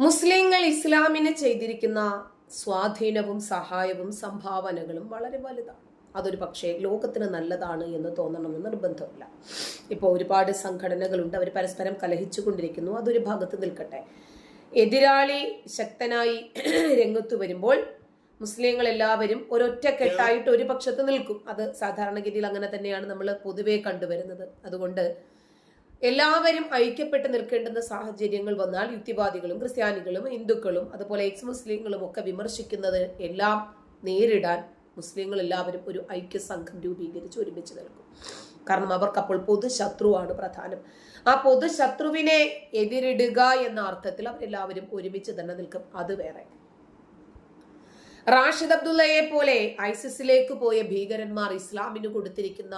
മുസ്ലിങ്ങൾ ഇസ്ലാമിന് ചെയ്തിരിക്കുന്ന സ്വാധീനവും സഹായവും സംഭാവനകളും വളരെ വലുതാണ്. അതൊരു പക്ഷേ ലോകത്തിന് നല്ലതാണ് എന്ന് തോന്നണമെന്ന് നിർബന്ധമില്ല. ഇപ്പോൾ ഒരുപാട് സംഘടനകളുണ്ട് അവർ പരസ്പരം കലഹിച്ചുകൊണ്ടിരിക്കുന്നു അതൊരു ഭാഗത്ത് നിൽക്കട്ടെ. എതിരാളി ശക്തനായി രംഗത്ത് വരുമ്പോൾ മുസ്ലിങ്ങൾ എല്ലാവരും ഒരൊറ്റക്കെട്ടായിട്ട് ഒരു പക്ഷത്ത് നിൽക്കും. അത് സാധാരണഗതിയിൽ അങ്ങനെ തന്നെയാണ് നമ്മൾ പൊതുവേ കണ്ടുവരുന്നത്. അതുകൊണ്ട് എല്ലാവരും ഐക്യപ്പെട്ട് നിൽക്കേണ്ടുന്ന സാഹചര്യങ്ങൾ വന്നാൽ യുക്തിവാദികളും ക്രിസ്ത്യാനികളും ഹിന്ദുക്കളും അതുപോലെ എക്സ് മുസ്ലിങ്ങളും ഒക്കെ വിമർശിക്കുന്നത് എല്ലാം നേരിടാൻ മുസ്ലിങ്ങൾ എല്ലാവരും ഒരു ഐക്യ സംഘം രൂപീകരിച്ച് ഒരുമിച്ച് നിൽക്കും. കാരണം അവർക്ക് അപ്പോൾ പൊതുശത്രുവാണ് പ്രധാനം. ആ പൊതുശത്രുവിനെ എതിരിടുക എന്ന അർത്ഥത്തിൽ അവരെല്ലാവരും ഒരുമിച്ച് തന്നെ നിൽക്കും. അത് വേറെ. റാഷിദ് അബ്ദുള്ളയെ പോലെ ഐസിസിലേക്ക് പോയ ഭീകരന്മാർ ഇസ്ലാമിന് കൊടുത്തിരിക്കുന്ന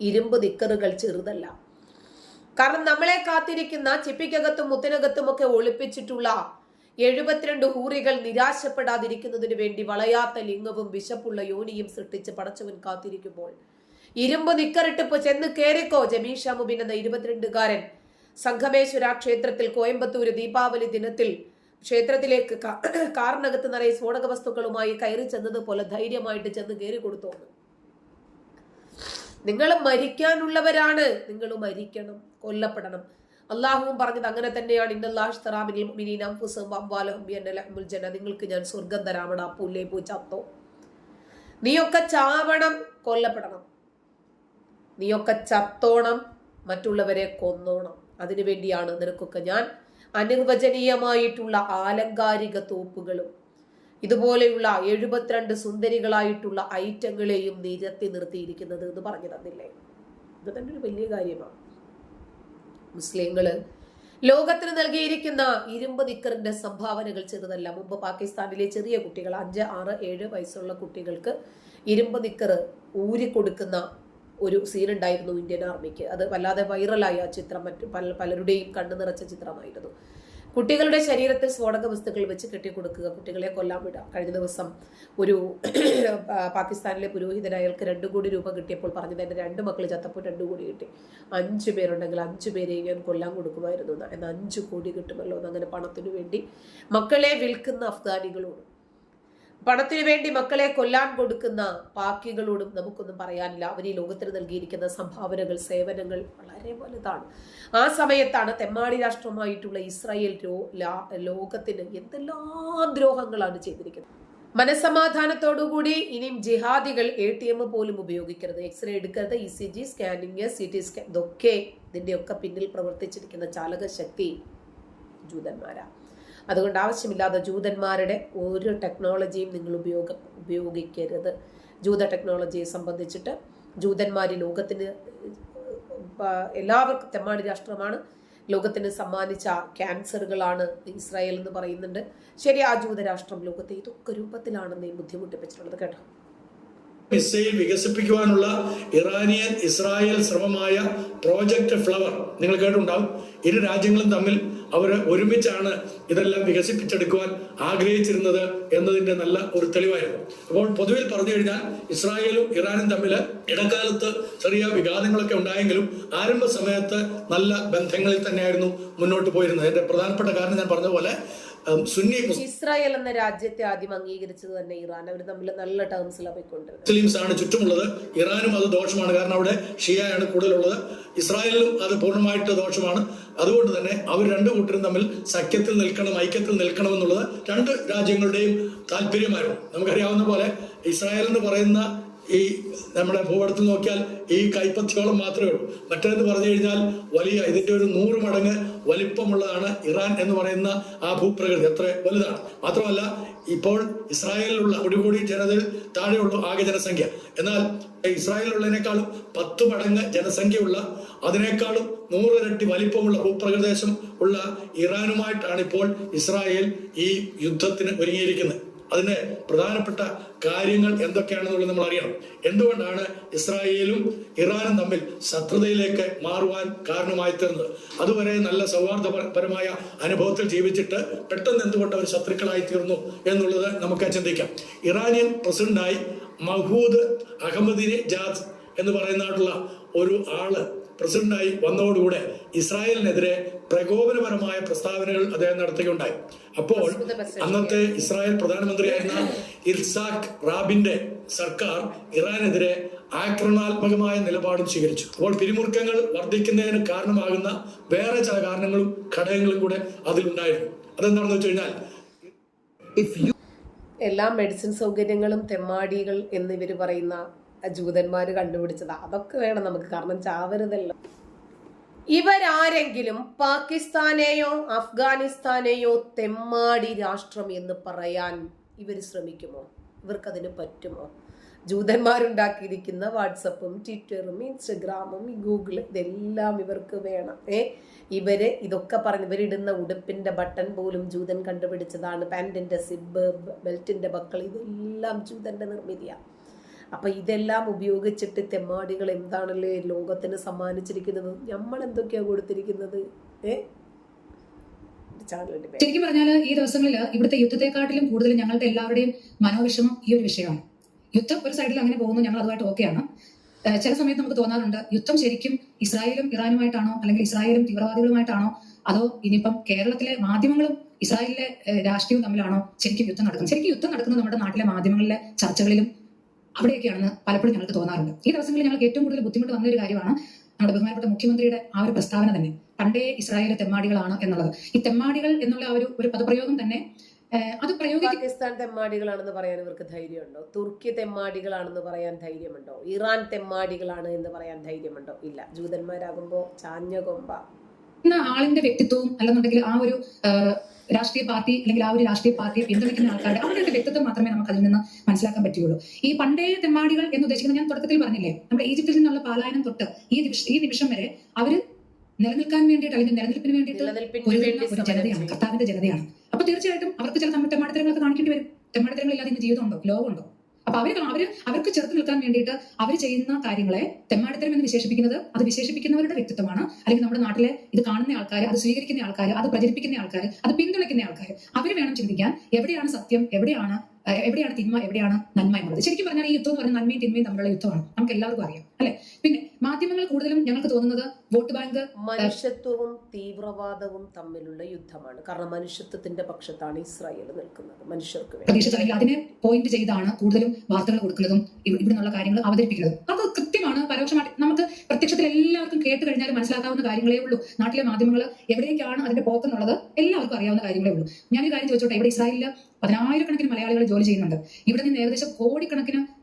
ഇരുമ്പ് നിക്കറുകൾ ചെറുതല്ല. കാരണം നമ്മളെ കാത്തിരിക്കുന്ന ചിപ്പിക്കകത്തും മുത്തിനകത്തും ഒക്കെ ഒളിപ്പിച്ചിട്ടുള്ള എഴുപത്തിരണ്ട് ഹൂറികൾ നിരാശപ്പെടാതിരിക്കുന്നതിന് വേണ്ടി വളയാത്ത ലിംഗവും വിശപ്പുള്ള യോനിയും സൃഷ്ടിച്ച് പടച്ചവൻ കാത്തിരിക്കുമ്പോൾ ഇരുമ്പ് നിക്കറിട്ടിപ്പ് ചെന്ന് കേറിക്കോ ജമീഷ മുബിൻ എന്ന ഇരുപത്തിരണ്ടുകാരൻ. സംഘമേശ്വര ക്ഷേത്രത്തിൽ കോയമ്പത്തൂര് ദീപാവലി ദിനത്തിൽ ക്ഷേത്രത്തിലേക്ക് കാറിനകത്ത് നിറയെ സ്ഫോടക വസ്തുക്കളുമായി കയറി ചെന്നതുപോലെ ധൈര്യമായിട്ട് ചെന്ന് കയറി കൊടുത്തോന്ന്. നിങ്ങൾ മരിക്കാനുള്ളവരാണ്. നിങ്ങൾ മരിക്കണം കൊല്ലപ്പെടണം. അള്ളാഹുവും പറഞ്ഞത് അങ്ങനെ തന്നെയാണ്. ജന നിങ്ങൾക്ക് ഞാൻ സ്വർഗം തരാമട പുല്ലേ പൂ ചത്തോ. നീയൊക്കെ ചാവണം കൊല്ലപ്പെടണം. നീയൊക്കെ ചത്തോണം മറ്റുള്ളവരെ കൊന്നോണം. അതിനു വേണ്ടിയാണ് നിനക്കൊക്കെ ഞാൻ അനിർവചനീയമായിട്ടുള്ള ആലങ്കാരിക തോപ്പുകളും ഇതുപോലെയുള്ള എഴുപത്തിരണ്ട് സുന്ദരികളായിട്ടുള്ള ഐറ്റങ്ങളെയും നിരത്തി നിർത്തിയിരിക്കുന്നത് എന്ന് പറഞ്ഞു തന്നില്ലേ? ഇത് തന്നെ ഒരു വലിയ കാര്യമാണ്. മുസ്ലിങ്ങൾ ലോകത്തിന് നൽകിയിരിക്കുന്ന ഇരുമ്പ് നിക്കറിന്റെ സംഭാവനകൾ ചെറുതല്ല. മുമ്പ് പാകിസ്ഥാനിലെ ചെറിയ കുട്ടികൾ അഞ്ച് ആറ് ഏഴ് വയസ്സുള്ള കുട്ടികൾക്ക് ഇരുമ്പ് നിക്കറ് ഊരിക്കൊടുക്കുന്ന ഒരു സീൻ ഉണ്ടായിരുന്നു ഇന്ത്യൻ ആർമിക്ക്. അത് വല്ലാതെ വൈറലായ ചിത്രം മറ്റു പല പലരുടെയും കണ്ണു നിറച്ച ചിത്രമായിരുന്നു. കുട്ടികളുടെ ശരീരത്തിൽ സ്ഫോടക വസ്തുക്കൾ വെച്ച് കെട്ടിക്കൊടുക്കുക കുട്ടികളെ കൊല്ലാൻ വിടുക കഴിഞ്ഞ ദിവസം ഒരു പാകിസ്ഥാനിലെ പുരോഹിതൻ അയാൾക്ക് രണ്ടു കോടി രൂപ കിട്ടിയപ്പോൾ പറഞ്ഞത് എന്റെ രണ്ട് മക്കൾ ചത്തപ്പോൾ രണ്ട് കോടി കിട്ടി അഞ്ച് പേരുണ്ടെങ്കിൽ അഞ്ച് പേരെ ഞാൻ കൊല്ലാൻ കൊടുക്കുമായിരുന്നു എന്ന്. എന്നാൽ അഞ്ച് കോടി കിട്ടുമല്ലോ എന്ന് അങ്ങനെ പണത്തിനു വേണ്ടി മക്കളെ വിൽക്കുന്ന അഫ്ഗാനികളോട് പണത്തിനു വേണ്ടി മക്കളെ കൊല്ലാൻ കൊടുക്കുന്ന പാക്കികളോടും നമുക്കൊന്നും പറയാനില്ല. അവർ ഈ ലോകത്തിന് നൽകിയിരിക്കുന്ന സംഭാവനകൾ സേവനങ്ങൾ വളരെ വലുതാണ്. ആ സമയത്താണ് തെമ്മാടി രാഷ്ട്രമായിട്ടുള്ള ഇസ്രായേൽ ലോകത്തിന് എന്തെല്ലാം ദ്രോഹങ്ങളാണ് ചെയ്തിരിക്കുന്നത്. മനസമാധാനത്തോടുകൂടി ഇനിയും ജിഹാദികൾ എ ടി എം പോലും ഉപയോഗിക്കരുത്. എക്സ്റേ എടുക്കരുത് E C G scanning C T scan ഇതൊക്കെ ഇതിന്റെയൊക്കെ പിന്നിൽ പ്രവർത്തിച്ചിരിക്കുന്ന ചാലകശക്തി ജൂതന്മാരാണ് അതുകൊണ്ട് ആവശ്യമില്ലാതെ ജൂതന്മാരുടെ ഒരു ടെക്നോളജിയും നിങ്ങൾ ഉപയോഗ ഉപയോഗിക്കരുത്. ജൂത ടെക്നോളജിയെ സംബന്ധിച്ചിട്ട് ജൂതന്മാർ ലോകത്തിന് എല്ലാവർക്കും തെമ്മാടി രാഷ്ട്രമാണ്. ലോകത്തിന് സമ്മാനിച്ച ക്യാൻസറുകളാണ് ഇസ്രായേൽ എന്ന് പറയുന്നുണ്ട്. ശരി ആ ജൂതരാഷ്ട്രം ലോകത്തെ ഇതൊക്കെ രൂപത്തിലാണെന്ന് ബുദ്ധിമുട്ടിപ്പിച്ചിട്ടുള്ളത് കേട്ടോ. മിസൈൽ വികസിപ്പിക്കുവാനുള്ള ഇറാനിയൻ ഇസ്രായേൽ ശ്രമമായ പ്രോജക്റ്റ് ഫ്ലവർ നിങ്ങൾ കേട്ടിട്ടുണ്ടാവും. ഇരു രാജ്യങ്ങളും തമ്മിൽ അവർ ഒരുമിച്ചാണ് ഇതെല്ലാം വികസിപ്പിച്ചെടുക്കുവാൻ ആഗ്രഹിച്ചിരുന്നത് എന്നതിന്റെ നല്ല ഒരു തെളിവായിരുന്നു. അപ്പോൾ പൊതുവിൽ പറഞ്ഞു കഴിഞ്ഞാൽ ഇസ്രായേലും ഇറാനും തമ്മിൽ ഇടക്കാലത്ത് ചെറിയ വിഘാതങ്ങളൊക്കെ ഉണ്ടായെങ്കിലും ആരംഭ സമയത്ത് നല്ല ബന്ധങ്ങളിൽ തന്നെയായിരുന്നു മുന്നോട്ട് പോയിരുന്നത്. എന്റെ പ്രധാനപ്പെട്ട കാരണം ഞാൻ പറഞ്ഞ പോലെ സുന്നി ഇസ്രായേൽ എന്ന രാജ്യത്തെ ആദ്യം അംഗീകരിച്ചത് തന്നെ ഇറാൻ. അവർ തമ്മിൽ നല്ല ടേംസിലാണ് പോയിക്കൊണ്ടിരുന്നത്. മുസ്ലിംസ് ആണ് ചുറ്റുമുള്ളത്. ഇറാനും അത് ദോഷമാണ്. കാരണം അവിടെ ഷിയയാണ് കൂടുതലുള്ളത്. ഇസ്രായേലിലും അത് പൂർണമായിട്ട് ദോഷമാണ്. അതുകൊണ്ട് തന്നെ അവർ രണ്ടു കൂട്ടരും തമ്മിൽ സഖ്യത്തിൽ നിൽക്കണം ഐക്യത്തിൽ നിൽക്കണം എന്നുള്ളത് രണ്ട് രാജ്യങ്ങളുടെയും താല്പര്യമായിരുന്നു. നമുക്കറിയാവുന്ന പോലെ ഇസ്രായേൽ എന്ന് പറയുന്ന ഈ നമ്മുടെ ഭൂപടത്തിൽ നോക്കിയാൽ ഈ കൈപ്പത്തിയോളം മാത്രമേ ഉള്ളൂ. മറ്റേന്ന് പറഞ്ഞു കഴിഞ്ഞാൽ വലിയ ഇതിന്റെ ഒരു നൂറ് മടങ്ങ് വലിപ്പമുള്ളതാണ് ഇറാൻ എന്ന് പറയുന്ന ആ ഭൂപ്രകൃതി. എത്ര വലുതാണ്. മാത്രമല്ല ഇപ്പോൾ ഇസ്രായേലിലുള്ള ഒരു ജനതയിൽ താഴെയുള്ളൂ ആകെ ജനസംഖ്യ. എന്നാൽ ഇസ്രായേലിലുള്ളതിനേക്കാളും പത്ത് മടങ്ങ് ജനസംഖ്യയുള്ള അതിനേക്കാളും നൂറിരട്ടി വലിപ്പമുള്ള ഭൂപ്രദേശം ഉള്ള ഇറാനുമായിട്ടാണ് ഇപ്പോൾ ഇസ്രായേൽ ഈ യുദ്ധത്തിന് ഒരുങ്ങിയിരിക്കുന്നത്. അതിന് പ്രധാനപ്പെട്ട കാര്യങ്ങൾ എന്തൊക്കെയാണെന്നുള്ളത് നമ്മൾ അറിയണം എന്തുകൊണ്ടാണ് ഇസ്രായേലും ഇറാനും തമ്മിൽ ശത്രുതയിലേക്ക് മാറുവാൻ കാരണമായി തീർന്നത്? അതുവരെ നല്ല സൗഹാർദ്ദപരമായ അനുഭവത്തിൽ ജീവിച്ചിട്ട് പെട്ടെന്ന് എന്തുകൊണ്ട് അവർ ശത്രുക്കളായി തീർന്നു എന്നുള്ളത് നമുക്ക് ചിന്തിക്കാം. ഇറാനിയൻ പ്രസിഡന്റായി മഹൂദ് അഹമ്മദിനെ ജാദ് എന്ന് പറയുന്നതായിട്ടുള്ള ഒരു ആൾ പ്രസിഡന്റായി വന്നതോടുകൂടെ ഇസ്രായേലിനെതിരെ പ്രകോപനപരമായ പ്രസ്താവനകൾ അദ്ദേഹം നടത്തുകയുണ്ടായി. അപ്പോൾ അന്നത്തെ ഇസ്രായേൽ പ്രധാനമന്ത്രിയായിരുന്ന ഇർസാഖ് റാബിന്റെ സർക്കാർ ഇറാനെതിരെ ആക്രമണാത്മകമായ നിലപാടും സ്വീകരിച്ചു. അപ്പോൾ പിരിമുറുക്കങ്ങൾ വർദ്ധിക്കുന്നതിന് കാരണമാകുന്ന വേറെ ചില കാരണങ്ങളും ഘടകങ്ങളും കൂടെ അതിലുണ്ടായിരുന്നു. അതെന്താണെന്ന് വെച്ച് കഴിഞ്ഞാൽ എല്ലാ മെഡിസിൻ സൗകര്യങ്ങളും തെമ്മാടികൾ എന്നിവർ പറയുന്ന ജൂതന്മാർ കണ്ടുപിടിച്ചതാ. അതൊക്കെ വേണം നമുക്ക് കാരണം ചാവരുതല്ലോ. ഇവരാരെങ്കിലും പാകിസ്ഥാനെയോ അഫ്ഗാനിസ്ഥാനെയോ തെമ്മാടി രാഷ്ട്രം എന്ന് പറയാൻ ഇവർ ശ്രമിക്കുമോ? ഇവർക്കതിന് പറ്റുമോ? ജൂതന്മാരുണ്ടാക്കിയിരിക്കുന്ന വാട്സപ്പും ട്വിറ്ററും ഇൻസ്റ്റഗ്രാമും ഗൂഗിൾ ഇതെല്ലാം ഇവർക്ക് വേണം. ഏ ഇവർ ഇതൊക്കെ പറഞ്ഞ് ഇവരിടുന്ന ഉടുപ്പിന്റെ ബട്ടൺ പോലും ജൂതൻ കണ്ടുപിടിച്ചതാണ്. പാന്റിന്റെ സിബ് ബെൽറ്റിന്റെ ബക്കൾ ഇതെല്ലാം ജൂതന്റെ നിർമ്മിതിയാണ് അപ്പൊ ഇതെല്ലാം ഉപയോഗിച്ചിട്ട് തെമ്മാടികൾ എന്താണല്ലേ ലോകത്തിന് സമ്മാനിച്ചിരിക്കുന്നത്? നമ്മൾ എന്തൊക്കെയാണ് കൊടുത്തിരിക്കുന്നത്? ഏ? ശരിക്കും പറഞ്ഞാൽ ഈ ദിവസങ്ങളിൽ ഇവിടുത്തെ യുദ്ധത്തെക്കാട്ടിലും കൂടുതൽ ഞങ്ങളുടെ എല്ലാവരുടെയും മനോവിഷമം ഈ ഒരു വിഷയമാണ്. യുദ്ധം ഒരു സൈഡിൽ അങ്ങനെ പോകുന്നു ഞങ്ങൾ അതുമായിട്ട് ഓക്കെയാണ് ചില സമയത്ത് നമുക്ക് തോന്നാറുണ്ട് യുദ്ധം ശരിക്കും ഇസ്രായേലും ഇറാനുമായിട്ടാണോ അല്ലെങ്കിൽ ഇസ്രായേലും തീവ്രവാദികളുമായിട്ടാണോ? അതോ ഇനിയിപ്പം കേരളത്തിലെ മാധ്യമങ്ങളും ഇസ്രായേലിലെ രാഷ്ട്രീയവും തമ്മിലാണോ ശരിക്കും യുദ്ധം നടക്കുന്നത്? ശരിക്കും യുദ്ധം നടക്കുന്നത് നമ്മുടെ നാട്ടിലെ മാധ്യമങ്ങളിലെ ചർച്ചകളിലും അവിടെയൊക്കെയാണെന്ന് പലപ്പോഴും ഞങ്ങൾക്ക് തോന്നാറുണ്ട് ഈ ദിവസങ്ങളിൽ ഞങ്ങൾക്ക് ഏറ്റവും കൂടുതൽ ബുദ്ധിമുട്ട് വന്ന ഒരു കാര്യമാണ് നമ്മുടെ ബഹുമാനപ്പെട്ട മുഖ്യമന്ത്രിയുടെ ആ ഒരു പ്രസ്താവന തന്നെ. പണ്ടേ ഇസ്രായേൽ തെമ്മാടികളാണ് എന്നുള്ളത്. ഈ തെമ്മാടികൾ എന്നുള്ള ഒരു ഒരു പദപ്രയോഗം തന്നെ അത് പ്രയോഗിക്കും പാകിസ്ഥാൻ തെമ്മാടികളാണെന്ന് പറയാൻ ഇവർക്ക് ധൈര്യമുണ്ടോ? തുർക്കി തെമ്മാടികളാണെന്ന് പറയാൻ ധൈര്യമുണ്ടോ? ഇറാൻ തെമ്മാടികളാണ് എന്ന് പറയാൻ ധൈര്യമുണ്ടോ? ഇല്ല. ജൂതന്മാരാകുമ്പോ ചാഞ്ഞ കൊമ്പ. ആളിന്റെ വ്യക്തിത്വവും അല്ലെന്നുണ്ടെങ്കിൽ ആ ഒരു രാഷ്ട്രീയ പാർട്ടി അല്ലെങ്കിൽ ആ ഒരു രാഷ്ട്രീയ പാർട്ടിയെ പിന്തുണയ്ക്കുന്ന ആൾക്കാരുടെ അവരുടെ വ്യക്തിത്വം മാത്രമേ നമുക്ക് അതിൽ നിന്ന് മനസ്സിലാക്കാൻ പറ്റുകയുള്ളൂ. ഈ പണ്ടേ തെമ്മാടികൾ എന്ന് ഉദ്ദേശിക്കുന്നത് ഞാൻ തുടക്കത്തിൽ പറഞ്ഞില്ലേ നമ്മുടെ ഈജിപ്തിൽ നിന്നുള്ള പാലായനം തൊട്ട് ഈ നിമിഷ- ഈ നിമിഷം വരെ അവർ നിലനിൽക്കാൻ വേണ്ടിയിട്ട് അല്ലെങ്കിൽ നിലനിൽപ്പിന് വേണ്ടിയിട്ട് ഒരു ജനതയാണ്. കർത്താവിന്റെ ജനതയാണ്. അപ്പൊ തീർച്ചയായിട്ടും അവർക്ക് ചില തമ്മിൽ തെമ്മാടിത്തരങ്ങളൊക്കെ കാണിക്കേണ്ടി വരും. തെമ്മാടിത്തരങ്ങളില്ലാതെ ഇന്ന് ജീവിതമുണ്ടോ? ലോകമുണ്ടോ? അപ്പൊ അവർ അവർ അവർക്ക് ചെറുത്ത് നിൽക്കാൻ വേണ്ടിയിട്ട് അവർ ചെയ്യുന്ന കാര്യങ്ങളെ തെമ്മാടിത്തരം എന്ന് വിശേഷിപ്പിക്കുന്നത് അത് വിശേഷിപ്പിക്കുന്നവരുടെ വ്യക്തിത്വമാണ്. അല്ലെങ്കിൽ നമ്മുടെ നാട്ടിലെ ഇത് കാണുന്ന ആൾക്കാർ അത് സ്വീകരിക്കുന്ന ആൾക്കാർ അത് പ്രചരിപ്പിക്കുന്ന ആൾക്കാർ അത് പിന്തുണയ്ക്കുന്ന ആൾക്കാർ അവർ വേണം ചിന്തിക്കാൻ എവിടെയാണ് സത്യം എവിടെയാണ് എവിടെയാണ് തിന്മ എവിടെയാണ് നന്മ എന്നുള്ളത്. ശരിക്കും പറഞ്ഞാൽ ഈ യുദ്ധം എന്ന് പറയുന്നത് നന്മയും തിന്മയും തമ്മിലുള്ള യുദ്ധമാണ്. നമുക്ക് എല്ലാവർക്കും അറിയാം അല്ലെ? പിന്നെ മാധ്യമങ്ങൾ കൂടുതലും ഞങ്ങൾക്ക് തോന്നുന്നത് വോട്ട് ബാങ്ക് മനുഷ്യത്വവും തീവ്രവാദവും തമ്മിലുള്ള യുദ്ധമാണ്. കാരണം മനുഷ്യത്വത്തിന്റെ പക്ഷത്താണ് ഇസ്രായേൽ നിൽക്കുന്നത് മനുഷ്യർക്ക് അല്ലെങ്കിൽ അതിനെ പോയിന്റ് ചെയ്താണ് കൂടുതലും വാർത്തകൾ കൊടുക്കുന്നതും ഇവ- ഇവിടെ നിന്നുള്ള കാര്യങ്ങൾ അവതരിപ്പിക്കുന്നതും. അത് കൃത്യമാണ്. പരോക്ഷമായിട്ട് നമുക്ക് പ്രത്യക്ഷത്തിൽ എല്ലാവർക്കും കേട്ട് കഴിഞ്ഞാൽ മനസ്സിലാക്കാവുന്ന കാര്യങ്ങളേ ഉള്ളൂ. നാട്ടിലെ മാധ്യമങ്ങൾ എവിടേക്കാണ് അതിന്റെ പോക്കെന്നുള്ളത് എല്ലാവർക്കും അറിയാവുന്ന കാര്യങ്ങളേ ഉള്ളൂ. ഞാൻ ഈ കാര്യം ചോദിച്ചോട്ടെ? ഇവിടെ ഇസ്രായേലിൽ പതിനായിരക്കണക്കിന് മലയാളികൾ ജോലി ചെയ്യുന്നുണ്ട്. ഇവിടെ നിന്ന് ഏകദേശം കോടിക്കണക്കിന്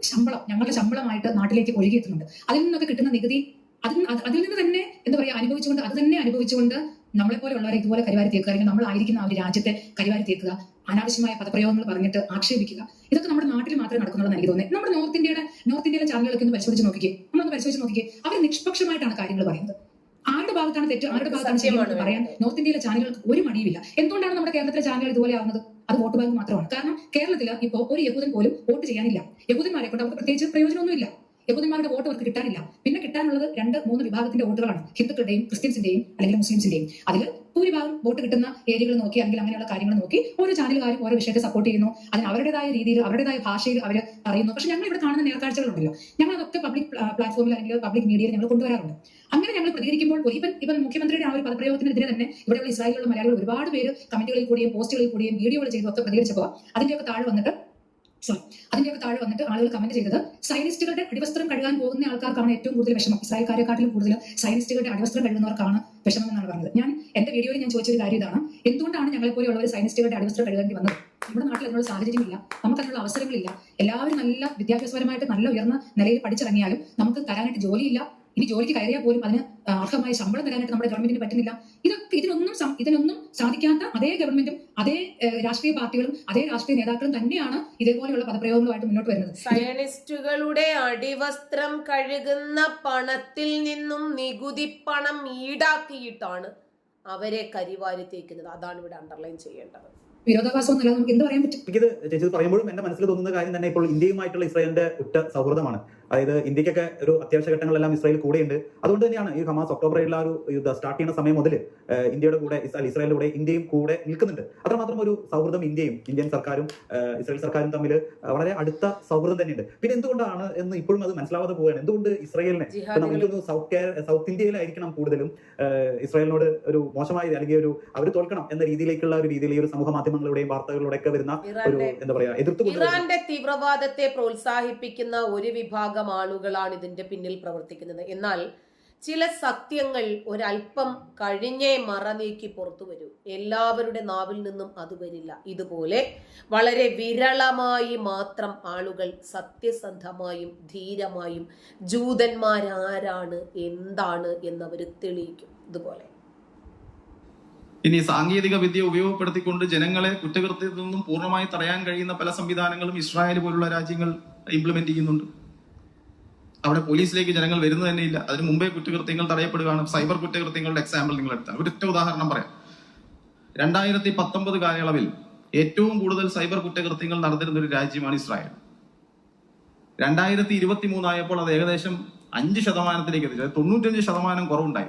ശമ്പളം ഞങ്ങളുടെ ശമ്പളമായിട്ട് നാട്ടിലേക്ക് ഒഴുകിയെത്തുന്നുണ്ട് അതിൽ നിന്നൊക്കെ കിട്ടുന്ന നികുതി അതിൽ അതിൽ നിന്ന് തന്നെ എന്താ പറയാ അനുഭവിച്ചുകൊണ്ട് അത് തന്നെ അനുഭവിച്ചുകൊണ്ട് നമ്മളെ പോലെയുള്ളവരെ ഇതുപോലെ കരിവാരി തീർക്കുക അല്ലെങ്കിൽ നമ്മളായിരിക്കുന്ന ആ ഒരു രാജ്യത്തെ കരിവാരി തീർക്കുക അനാവശ്യമായ പദപ്രയോഗങ്ങൾ പറഞ്ഞിട്ട് ആക്ഷേപിക്കുക. ഇതൊക്കെ നമ്മുടെ നാട്ടിൽ മാത്രമേ നടക്കുന്നുള്ളൂ എനിക്ക് തോന്നുന്നത്. നമ്മുടെ നോർത്ത് ഇന്ത്യയുടെ നോർത്ത് ഇന്ത്യയിലെ ചാനലുകളൊക്കെ ഒന്ന് പരിശോധിച്ച് നോക്കിക്കേ. നമ്മളൊന്ന് പരിശോധിച്ച് നോക്കിക്കേ. അവർ നിഷ്പക്ഷമായിട്ടാണ് കാര്യങ്ങൾ പറയുന്നത്. ഭാഗത്താണ് തെറ്റ്. ആരുടെ ഭാഗത്താണ് ശരി എന്ന് പറയാൻ നോർത്ത് ഇന്ത്യയിലെ ചാനലുകൾക്ക് ഒരു മടിയുമില്ല എന്തുകൊണ്ടാണ് നമ്മുടെ കേരളത്തിലെ ചാനലുകൾ ഇതുപോലെ ആവുന്നത്? അത് വോട്ട് ബാങ്ക് മാത്രമാണ്. കാരണം കേരളത്തിൽ ഇപ്പോൾ ഒരു യഹൂദൻ പോലും വോട്ട് ചെയ്യാനില്ല. യഹൂദന്മാരെ കൊണ്ട് അവർക്ക് പ്രത്യേകിച്ച് പ്രയോജനമൊന്നുമില്ല. യഹൂദന്മാരുടെ വോട്ട് അവർക്ക് കിട്ടാനില്ല. പിന്നെ കിട്ടാനുള്ളത് രണ്ട് മൂന്ന് വിഭാഗത്തിന്റെ വോട്ടുകളാണ്. ഹിന്ദുക്കളുടെയും ക്രിസ്ത്യൻസിന്റെയും അല്ലെങ്കിൽ മുസ്ലിംസിന്റെയും. അതിൽ ഭൂരിഭാഗം വോട്ട് കിട്ടുന്ന ഏരിയകൾ നോക്കി അല്ലെങ്കിൽ അങ്ങനെയുള്ള കാര്യങ്ങൾ നോക്കി ഓരോ ചാനലുകാരും ഓരോ വിഷയത്തെ സപ്പോർട്ട് ചെയ്യുന്നു. അതിന് അവരുടേതായ രീതിയിൽ അവരുടേതായ ഭാഷയിൽ അവർ പറയുന്നു. പക്ഷെ ഞങ്ങൾ ഇവിടെ കാണുന്ന നേർക്കാഴ്ചകളുണ്ടല്ലോ. ഞങ്ങൾ അതൊക്കെ പബ്ലിക് പ്ലാറ്റ്ഫോമിൽ അല്ലെങ്കിൽ പബ്ലിക് മീഡിയയിൽ ഞങ്ങൾ കൊണ്ടുവരാറുണ്ട്. അങ്ങനെ ഞങ്ങൾ പ്രതികരിക്കുമ്പോൾ ഇവൻ ഇവൻ മുഖ്യമന്ത്രിയുടെ ആ ഒരു പദപ്രയോഗത്തിനെതിരെ തന്നെ ഇവിടെയുള്ള ഇസ്രായേലിലുള്ള മലയാളികൾ ഒരുപാട് പേര് കമന്റുകളിൽ കൂടിയും പോസ്റ്റുകളിൽ കൂടിയും വീഡിയോകൾ ചെയ്തും ഒക്കെ പ്രതികരിച്ചപ്പോൾ അതിന്റെയൊക്കെ താഴെ വന്നിട്ട് സോറി അതിന്റെയൊക്കെ താഴെ വന്നിട്ട് ആളുകൾ കമന്റ് ചെയ്തത് സൈനിസ്റ്റുകളുടെ അടിവസ്ത്രം കഴുകാൻ പോകുന്ന ആൾക്കാർക്കാണ് ഏറ്റവും കൂടുതൽ വിഷമം. ഇസ്രായേൽക്കാരെക്കാട്ടിലും കൂടുതൽ സൈനിസ്റ്റുകളുടെ അടിവസ്ത്രം കഴുകുന്നവർക്കാണ് വിഷമം എന്നാണ് പറഞ്ഞത്. ഞാൻ എന്റെ വീഡിയോയിൽ ഞാൻ ചോദിച്ച ഒരു കാര്യം ഇതാണ്. എന്തുകൊണ്ടാണ് ഞങ്ങളെപ്പോലെയുള്ളവർ സൈനിസ്റ്റുകളുടെ അടിവസ്ത്രം കഴുകേണ്ടി വന്നത്? നമ്മുടെ നാട്ടിൽ അതിനുള്ള സാഹചര്യമില്ല. നമുക്ക് അതിനുള്ള അവസരങ്ങളില്ല. എല്ലാവരും നല്ല വിദ്യാഭ്യാസപരമായിട്ട് നല്ല ഉയർന്ന നിലയിൽ പഠിച്ചിറങ്ങിയാലും നമുക്ക് തരാനായിട്ട് ജോലിയില്ല. ഇനി ജോലിക്ക് കയറിയാൽ പോലും അതിന് അർഹമായ ശമ്പളം തരാനായിട്ട് നമ്മുടെ ഗവൺമെന്റിന് പറ്റുന്നില്ല. ഇതൊക്കെ ഇതിനൊന്നും ഇതിനൊന്നും സാധിക്കാത്ത അതേ ഗവൺമെന്റും അതേ രാഷ്ട്രീയ പാർട്ടികളും അതേ രാഷ്ട്രീയ നേതാക്കളും തന്നെയാണ് ഇതേപോലെയുള്ള പദപ്രയോഗങ്ങളുമായിട്ട് മുന്നോട്ട് വരുന്നത്. സയനിസ്റ്റുകളുടെ അടിവസ്ത്രം കഴുകുന്ന പണത്തിൽ നിന്നും നികുതി പണം ഈടാക്കിയിട്ടാണ് അവരെ കരിവാരി തേക്കുന്നത്. അതാണ് ഇവിടെ അണ്ടർലൈൻ ചെയ്യേണ്ടത്. വിരോധാഭാസം എന്നല്ലാതെ നമുക്ക് എന്ത് പറയാൻ പറ്റും? എനിക്കിത് ചേച്ചി പറയുമ്പോഴും എന്റെ മനസ്സിൽ തോന്നുന്ന കാര്യം തന്നെ ഇപ്പോൾ ഇന്ത്യയുമായിട്ടുള്ള ഇസ്രായേലിന്റെ ഉറ്റ സൗഹൃദമാണ്. അതായത് ഇന്ത്യക്കൊക്കെ ഒരു അത്യാവശ്യ ഘട്ടങ്ങളെല്ലാം ഇസ്രായേൽ കൂടെയുണ്ട്. അതുകൊണ്ട് തന്നെയാണ് ഈ ഹമാസ് ഒക്ടോബർ ഏഴിലെ ആ ഒരു യുദ്ധം സ്റ്റാർട്ട് ചെയ്യുന്ന സമയം മുതൽ ഇന്ത്യയുടെ കൂടെ ഇസ്രായേലിന്റെ കൂടെ ഇന്ത്യയും കൂടെ നിൽക്കുന്നുണ്ട്. അത്രമാത്രം ഒരു സൗഹൃദം ഇന്ത്യയും ഇന്ത്യൻ സർക്കാരും ഇസ്രായേൽ സർക്കാരും തമ്മിൽ വളരെ അടുത്ത സൗഹൃദം തന്നെയുണ്ട്. പിന്നെ എന്തുകൊണ്ടാണ് എന്ന് ഇപ്പോഴും അത് മനസ്സിലാവാതെ പോവുകയാണ്. എന്തുകൊണ്ട് ഇസ്രായേലിനെ നമുക്കൊന്ന് സൗത്ത് സൗത്ത് ഇന്ത്യയിലായിരിക്കണം കൂടുതലും ഇസ്രായേലിനോട് ഒരു മോശമായ അല്ലെങ്കിൽ ഒരു അവർ തോൽക്കണം എന്ന രീതിയിലേക്കുള്ള ഒരു രീതിയിൽ ഈ ഒരു സമൂഹ മാധ്യമങ്ങളിലൂടെയും വാർത്തകളിലൂടെയൊക്കെ വരുന്ന ഒരു എന്താ പറയാ ഇറാന്റെ തീവ്രവാദത്തെ പ്രോത്സാഹിപ്പിക്കുന്ന ഒരു വിഭാഗം ആളുകളാണ് ഇതിന്റെ പിന്നിൽ പ്രവർത്തിക്കുന്നത്. എന്നാൽ ചില സത്യങ്ങൾ ഒരല്പം കഴിഞ്ഞേ മറനീക്കി പുറത്തു വരൂ. എല്ലാവരുടെ നാവിൽ നിന്നും അത് വരില്ല. ഇതുപോലെ വളരെ വിരളമായി മാത്രം ആളുകൾ സത്യസന്ധമായും ധീരമായും ജൂതന്മാരാരാണ് എന്താണ് എന്നവർ തെളിയിക്കും. ഇതുപോലെ. ഇനി സാങ്കേതിക വിദ്യ ഉപയോഗപ്പെടുത്തിക്കൊണ്ട് ജനങ്ങളെ കുറ്റകൃത്യത്തിൽ നിന്നും പൂർണമായി തടയാൻ കഴിയുന്ന പല സംവിധാനങ്ങളും ഇസ്രായേൽ പോലുള്ള രാജ്യങ്ങൾ ഇംപ്ലിമെന്റ് ചെയ്യുന്നുണ്ട്. അവിടെ പോലീസിലേക്ക് ജനങ്ങൾ വരുന്നത് ഇല്ല. അതിന് മുമ്പേ കുറ്റകൃത്യങ്ങൾ തടയപ്പെടുകയാണ്. സൈബർ കുറ്റകൃത്യങ്ങളുടെ എക്സാമ്പിൾ നിങ്ങൾ എടുത്താൽ. ഒരൊറ്റ ഉദാഹരണം പറയാം. രണ്ടായിരത്തി പത്തൊമ്പത് കാലയളവിൽ ഏറ്റവും കൂടുതൽ സൈബർ കുറ്റകൃത്യങ്ങൾ നടന്നിരുന്ന ഒരു രാജ്യമാണ് ഇസ്രായേൽ. രണ്ടായിരത്തി ഇരുപത്തി മൂന്നായപ്പോൾ അത് ഏകദേശം അഞ്ച് ശതമാനത്തിലേക്ക് എത്തിച്ചു തൊണ്ണൂറ്റഞ്ച് ശതമാനം കുറവുണ്ടായി.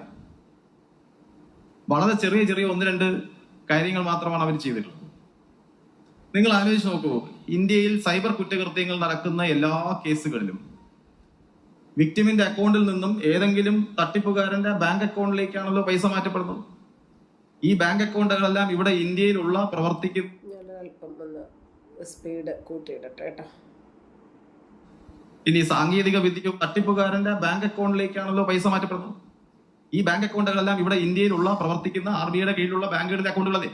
വളരെ ചെറിയ ചെറിയ ഒന്ന് രണ്ട് കാര്യങ്ങൾ മാത്രമാണ് അവർ ചെയ്തിട്ടുള്ളത്. നിങ്ങൾ ആലോചിച്ച് നോക്കൂ. ഇന്ത്യയിൽ സൈബർ കുറ്റകൃത്യങ്ങൾ നടക്കുന്ന എല്ലാ കേസുകളിലും വിക്ടിമിന്റെ അക്കൗണ്ടിൽ നിന്നും ഏതെങ്കിലും തട്ടിപ്പുകാരന്റെ ബാങ്ക് അക്കൗണ്ടിലേക്കാണല്ലോ പൈസ മാറ്റപ്പെടുന്നത്. ഈ ബാങ്ക് അക്കൗണ്ടുകളെല്ലാം ഇവിടെ ഇന്ത്യയിലുള്ള പ്രവർത്തിക്കും. സ്പീഡ് കൂട്ടിയിടട്ടെ കേട്ടോ. ഇനി സാങ്കേതിക വിദ്യയും തട്ടിപ്പുകാരന്റെ ബാങ്ക് അക്കൗണ്ടിലേക്കാണല്ലോ പൈസ മാറ്റപ്പെടുന്നത്. ഈ ബാങ്ക് അക്കൗണ്ടുകളെല്ലാം ഇവിടെ ഇന്ത്യയിലുള്ള പ്രവർത്തിക്കുന്ന ആർ ബി ഐയുടെ കീഴിലുള്ള ബാങ്കുകളുടെ അക്കൗണ്ടുകളതെ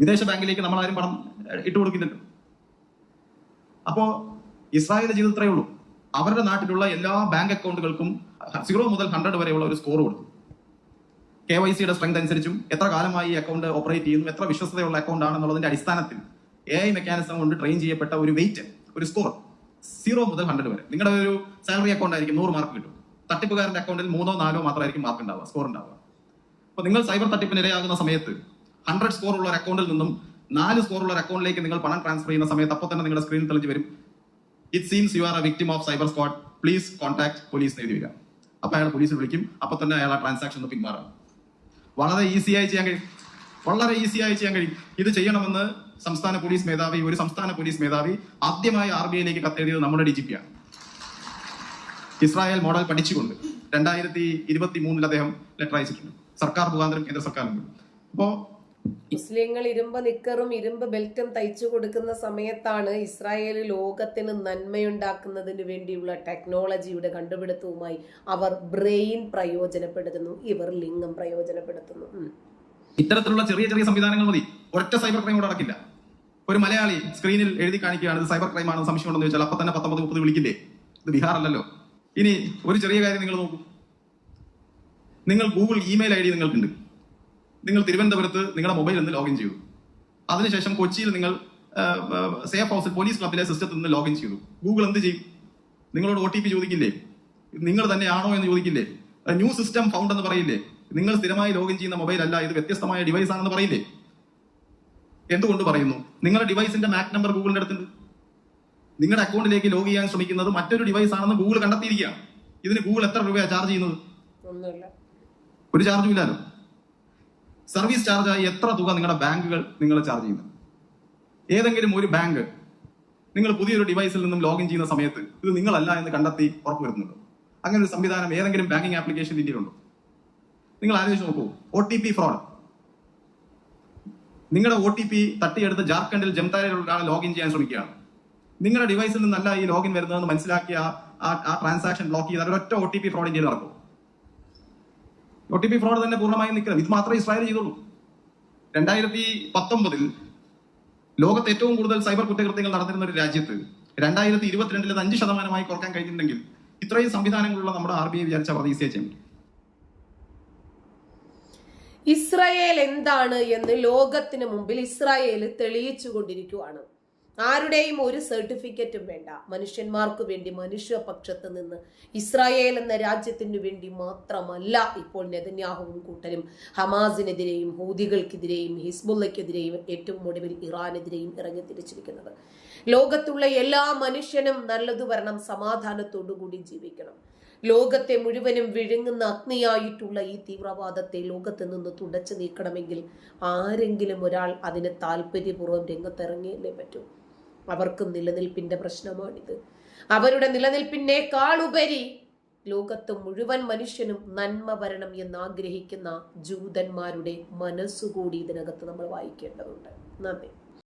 വിദേശ ബാങ്കിലേക്ക് നമ്മൾ ആരും പണം ഇട്ടുകൊടുക്കുന്നുണ്ട് അപ്പോ ഇസ്രായേലിന്റെ ജീവിതത്രേ ഉള്ളൂ. അവരുടെ നാട്ടിലുള്ള എല്ലാ ബാങ്ക് അക്കൗണ്ടുകൾക്കും സീറോ മുതൽ ഹൺഡ്രഡ് വരെയുള്ള ഒരു സ്കോർ കൊടുത്തു. കെ വൈ സിയുടെ സ്ട്രെങ്ത് അനുസരിച്ചും എത്ര കാലമായി ഈ അക്കൗണ്ട് ഓപ്പറേറ്റ് ചെയ്യുന്നു എത്ര വിശ്വസതയുള്ള അക്കൗണ്ട് ആണെന്നുള്ളതിന്റെ അടിസ്ഥാനത്തിൽ എ ഐ മെക്കാനിസം കൊണ്ട് ട്രെയിൻ ചെയ്യപ്പെട്ട ഒരു വെയിറ്റ് ഒരു സ്കോർ സീറോ മുതൽ ഹൺഡ്രഡ് വരെ. നിങ്ങളുടെ ഒരു സാലറി അക്കൗണ്ട് ആയിരിക്കും നൂറ് മാർക്ക് കിട്ടും. തട്ടിപ്പുകാരന്റെ അക്കൗണ്ടിൽ മൂന്നോ നാലോ മാത്രമായിരിക്കും മാർക്ക് ഉണ്ടാവുക സ്കോർ ഉണ്ടാവുക. അപ്പൊ നിങ്ങൾ സൈബർ തട്ടിപ്പിന് ഇരയാകുന്ന സമയത്ത് ഹൺഡ്രഡ് സ്കോർ ഉള്ള ഒരു അക്കൗണ്ടിൽ നിന്നും നാല് സ്കോർ ഉള്ള ഒരു അക്കൗണ്ടിലേക്ക് നിങ്ങൾ പണം ട്രാൻസ്ഫർ ചെയ്യുന്ന സമയത്ത് അപ്പോൾ തന്നെ നിങ്ങളുടെ സ്ക്രീനിൽ തെളിഞ്ഞ് വരും. It seems you are a victim of cyber squad please contact police എഴുതി വരിക അപ്പൊ അയാൾ പോലീസിൽ വിളിക്കും. അപ്പൊ തന്നെ അയാൾ ആ ട്രാൻസാക്ഷൻ ഒന്ന് പിന്മാറാം. വളരെ ഈസിയായി ചെയ്യാൻ കഴിയും വളരെ ഈസിയായി ചെയ്യാൻ കഴിയും ഇത് ചെയ്യണമെന്ന് സംസ്ഥാന പോലീസ് മേധാവി ഒരു സംസ്ഥാന പോലീസ് മേധാവി ആദ്യമായി ആർ ബി ഐയിലേക്ക് കത്തെഴുതിയത് നമ്മുടെ ഡി ജി പി ആണ്. ഇസ്രായേൽ മോഡൽ പഠിച്ചുകൊണ്ട് രണ്ടായിരത്തി ഇരുപത്തി മൂന്നിൽ അദ്ദേഹം ലെറ്റർ അയച്ചിട്ടുണ്ട്. സർക്കാർ മുഖാന്തരം കേന്ദ്ര സർക്കാരിനുണ്ട് അപ്പോ മുസ്ലിങ്ങൾ ഇരുമ്പ് നിക്കറും ഇരുമ്പ് ബെൽറ്റും തയ്ച്ചു കൊടുക്കുന്ന സമയത്താണ് ഇസ്രായേൽ ലോകത്തിന് നന്മയുണ്ടാക്കുന്നതിന് വേണ്ടിയുള്ള ടെക്നോളജിയുടെ കണ്ടുപിടുത്തവുമായി അവർ ബ്രെയിൻ പ്രയോജനപ്പെടുത്തുന്നു ഇവർ ലിംഗം പ്രയോജനപ്പെടുത്തുന്നു. ഇത്തരത്തിലുള്ള ചെറിയ ചെറിയ സംവിധാനങ്ങൾ മതി. ഒറ്റ സൈബർ ക്രൈം കൂടെ നടക്കില്ല. ഒരു മലയാളി സ്ക്രീനിൽ എഴുതി കാണിക്കുകയാണ് ഇത് സൈബർ ക്രൈം ആണെന്ന് സംശയം ഉണ്ടെന്ന് ചോദിച്ചാൽ അപ്പൊ തന്നെ പത്തൊമ്പത് മുപ്പത് വിളിക്കില്ലേ? ഇത് ബീഹാർ അല്ലല്ലോ ഇനി ഒരു ചെറിയ കാര്യം നിങ്ങൾ നോക്കൂ. നിങ്ങൾ ഗൂഗിൾ ഇമെയിൽ ഐ ഡി നിങ്ങൾക്കുണ്ട്. നിങ്ങൾ തിരുവനന്തപുരത്ത് നിങ്ങളുടെ മൊബൈലിൽ നിന്ന് ലോഗിൻ ചെയ്തു. അതിനുശേഷം കൊച്ചിയിൽ നിങ്ങൾ സേഫ് ഹൗസിൽ പോലീസ് ക്ലബിലെ സിസ്റ്റത്തിൽ നിന്ന് ലോഗിൻ ചെയ്തു. ഗൂഗിൾ എന്ത് ചെയ്യും? നിങ്ങളോട് ഒ ടി പി ചോദിക്കില്ലേ? നിങ്ങൾ തന്നെയാണോ എന്ന് ചോദിക്കില്ലേ? ന്യൂ സിസ്റ്റം ഫൗണ്ട് എന്ന് പറയില്ലേ? നിങ്ങൾ സ്ഥിരമായി ലോഗിൻ ചെയ്യുന്ന മൊബൈൽ അല്ല ഇത് വ്യത്യസ്തമായ ഡിവൈസ് ആണെന്ന് പറയില്ലേ? എന്തുകൊണ്ട് പറയുന്നു? നിങ്ങളുടെ ഡിവൈസിന്റെ മാക് നമ്പർ ഗൂഗിളിന്റെ അടുത്തുണ്ട്. നിങ്ങളുടെ അക്കൗണ്ടിലേക്ക് ലോഗ് ചെയ്യാൻ ശ്രമിക്കുന്നത് മറ്റൊരു ഡിവൈസ് ആണെന്ന് ഗൂഗിൾ കണ്ടെത്തിയിരിക്കുകയാണ്. ഇതിന് ഗൂഗിൾ എത്ര രൂപയാണ് ചാർജ് ചെയ്യുന്നത്? ഒരു ചാർജും ഇല്ലല്ലോ. സർവീസ് ചാർജായി എത്ര തുക നിങ്ങളുടെ ബാങ്കുകൾ നിങ്ങൾ ചാർജ് ചെയ്യുന്നു ഏതെങ്കിലും ഒരു ബാങ്ക് നിങ്ങൾ പുതിയൊരു ഡിവൈസിൽ നിന്നും ലോഗിൻ ചെയ്യുന്ന സമയത്ത് ഇത് നിങ്ങളല്ല എന്ന് കണ്ടെത്തി ഉറപ്പുവരുത്തുന്നുണ്ടോ അങ്ങനെ ഒരു സംവിധാനം ഏതെങ്കിലും ബാങ്കിങ് ആപ്ലിക്കേഷൻ ഇന്ത്യയിലുണ്ടോ നിങ്ങൾ ആലോചിച്ച് നോക്കൂ. ഒ ടി പി ഫ്രോഡ് നിങ്ങളുടെ ഒ ടി പി തട്ടിയെടുത്ത് ജാർഖണ്ഡിൽ ജംതാരയിലുള്ള ഒരാൾ ലോഗിൻ ചെയ്യാൻ ശ്രമിക്കുകയാണ്. നിങ്ങളുടെ ഡിവൈസിൽ നിന്നല്ല ഈ ലോഗിൻ വരുന്നതെന്ന് മനസ്സിലാക്കിയ ആ- ട്രാൻസാക്ഷൻ ബ്ലോക്ക് ചെയ്ത് ഒരൊറ്റ ഒ ടി പി ഫ്രോഡ് ഇന്ത്യയിൽ നടക്കും. ഒ ടി പി ഫ്രോഡ് തന്നെ പൂർണമായും നിൽക്കണം. ഇത് മാത്രമേ ഇസ്രായേൽ ചെയ്തുള്ളൂ. രണ്ടായിരത്തി പത്തൊമ്പതിൽ ലോകത്ത് ഏറ്റവും കൂടുതൽ സൈബർ കുറ്റകൃത്യങ്ങൾ നടന്നിരുന്ന ഒരു രാജ്യത്ത് രണ്ടായിരത്തി ഇരുപത്തിരണ്ടിൽ അത് അഞ്ച് ശതമാനമായി കുറയ്ക്കാൻ കഴിഞ്ഞിട്ടുണ്ടെങ്കിൽ ഇത്രയും സംവിധാനങ്ങളുള്ള നമ്മുടെ ആർ ബി ഐ വിചാരിച്ച ചെയ്യാൻ ഇസ്രായേൽ എന്താണ് എന്ന് ലോകത്തിന് മുമ്പിൽ ഇസ്രായേൽ തെളിയിച്ചു കൊണ്ടിരിക്കുകയാണ് ആരുടെയും ഒരു സർട്ടിഫിക്കറ്റും വേണ്ട. മനുഷ്യന്മാർക്ക് വേണ്ടി മനുഷ്യപക്ഷത്ത് നിന്ന് ഇസ്രായേൽ എന്ന രാജ്യത്തിനു വേണ്ടി മാത്രമല്ല ഇപ്പോൾ നെതന്യാഹുവും കൂട്ടരും ഹമാസിനെതിരെയും ഹൂതികൾക്കെതിരെയും ഹിസ്ബുള്ളയ്ക്കെതിരെയും ഏറ്റവും ഒടുവിൽ ഇറാനെതിരെയും ഇറങ്ങി തിരിച്ചിരിക്കുന്നത് ലോകത്തുള്ള എല്ലാ മനുഷ്യനും നല്ലതു വരണം സമാധാനത്തോടുകൂടി ജീവിക്കണം. ലോകത്തെ മുഴുവനും വിഴുങ്ങുന്ന അഗ്നിയായിട്ടുള്ള ഈ തീവ്രവാദത്തെ ലോകത്ത് നിന്ന് തുടച്ചു നീക്കണമെങ്കിൽ ആരെങ്കിലും ഒരാൾ അതിന് താല്പര്യപൂർവം രംഗത്തിറങ്ങിയല്ലേ പറ്റൂ. അവർക്കും നിലനിൽപ്പിന്റെ പ്രശ്നമാണിത്. അവരുടെ നിലനിൽപ്പിനേക്കാളുപരി ലോകത്ത് മുഴുവൻ മനുഷ്യനും നന്മ വരണം എന്ന് ആഗ്രഹിക്കുന്ന ജൂതന്മാരുടെ മനസ്സുകൂടി ഇതിനകത്ത് നമ്മൾ വായിക്കേണ്ടതുണ്ട്. നന്ദി.